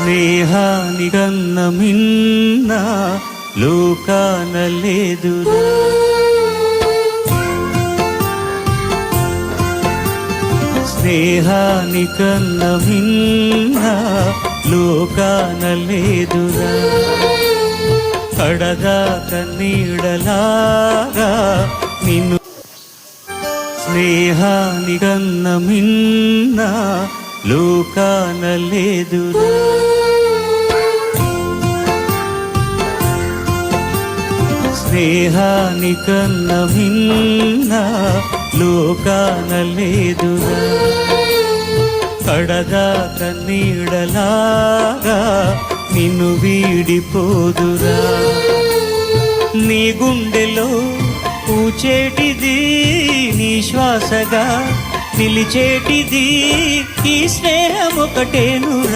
స్నేహాని కన్న మిన్న లోకాన లేదురా స్నేహాని కన్న మిన్న లోకాన లేదురా కడదాక నీడలాగా నిన్ను. స్నేహాని కన్న మిన్న లోకాన లేదురా స్నేహానికన్న భిన్న లోకాన లేదురా కడదాక నీడలాగా నిన్ను వీడిపోదురా. నీ గుండెలో పూచేటిది నీ శ్వాసగా నిలిచేటిది ఈ స్నేహం ఒకటేనురా.